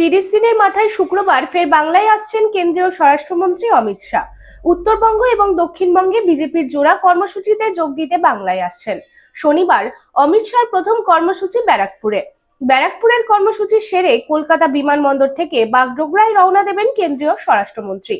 তিরিশ দিনের মাথায় শুক্রবার ফের বাংলায় আসছেন কেন্দ্রীয় স্বরাষ্ট্রমন্ত্রী অমিত শাহ। উত্তরবঙ্গ এবং দক্ষিণবঙ্গে বিজেপির জোড়া কর্মসূচিতে যোগ দিতে বাংলায় আসছেন। শনিবার অমিত শাহর প্রথম কর্মসূচি ব্যারাকপুরে। ব্যারাকপুরের কর্মসূচি সেরে কলকাতা বিমানবন্দর থেকে বাগডোগরায় রওনা দেবেন কেন্দ্রীয় স্বরাষ্ট্রমন্ত্রী।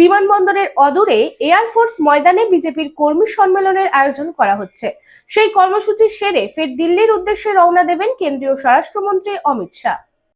বিমানবন্দরের অদূরে এয়ারফোর্স ময়দানে বিজেপির কর্মী সম্মেলনের আয়োজন করা হচ্ছে। সেই কর্মসূচি সেরে ফের দিল্লির উদ্দেশ্যে রওনা দেবেন কেন্দ্রীয় স্বরাষ্ট্রমন্ত্রী অমিত শাহ।